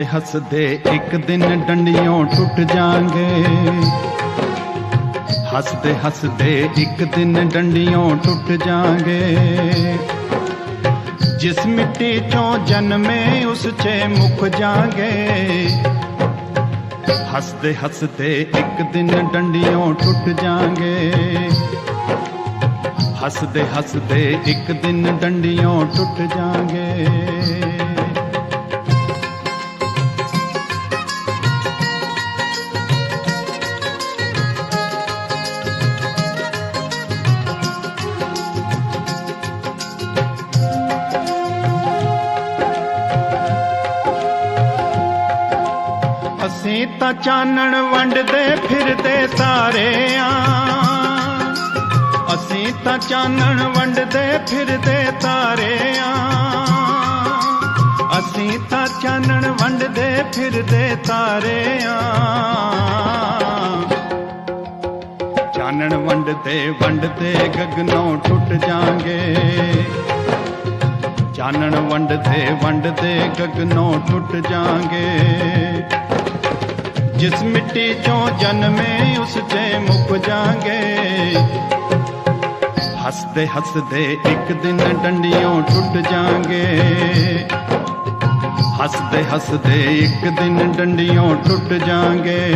ਹੱਸਦੇ ਇੱਕ ਦਿਨ ਡੰਡੀਆਂ ਟੁੱਟ ਜਾਾਂਗੇ ਹੱਸਦੇ ਹੱਸਦੇ ਇੱਕ ਦਿਨ ਡੰਡੀਆਂ ਟੁੱਟ ਜਾਾਂਗੇ ਜਿਸ ਮਿੱਟੀ ਚੋਂ ਜਨਮੇ ਉਸ 'ਚ ਮੁੱਕ ਜਾਾਂਗੇ ਹੱਸਦੇ ਹੱਸਦੇ ਇੱਕ ਦਿਨ ਡੰਡੀਆਂ ਟੁੱਟ ਜਾਾਂਗੇ ਹੱਸਦੇ ਹੱਸਦੇ ਇੱਕ ਦਿਨ ਡੰਡੀਆਂ ਟੁੱਟ ਜਾਾਂਗੇ ਅਸੀਂ ਤਾਂ ਚਾਨਣ ਵੰਡਦੇ ਫਿਰਦੇ ਸਾਰੇ ਆਂ ਅਸੀਂ ਤਾਂ ਚਾਨਣ ਵੰਡਦੇ ਫਿਰਦੇ ਤਾਰੇ ਆਂ ਅਸੀਂ ਤਾਂ ਚਾਨਣ ਵੰਡਦੇ ਫਿਰਦੇ ਤਾਰੇ ਆਂ ਚਾਨਣ ਵੰਡਦੇ ਵੰਡਦੇ, ਗਗਨੋਂ ਟੁੱਟ ਜਾਾਂਗੇ ਚਾਨਣ ਵੰਡਦੇ ਵੰਡਦੇ, ਗਗਨੋਂ ਟੁੱਟ ਜਾਾਂਗੇ ਜਿਸ ਮਿੱਟੀ ਚੋਂ ਜਨਮੇ ਉਸ 'ਚ ਮੁੱਕ ਜਾਾਂਗੇ। ਹੱਸਦੇ ਹੱਸਦੇ ਇੱਕ ਦਿਨ ਡੰਡੀਆਂ ਟੁੱਟ ਜਾਾਂਗੇ। ਹੱਸਦੇ ਹੱਸਦੇ ਇੱਕ ਦਿਨ ਡੰਡੀਆਂ ਟੁੱਟ ਜਾਾਂਗੇ।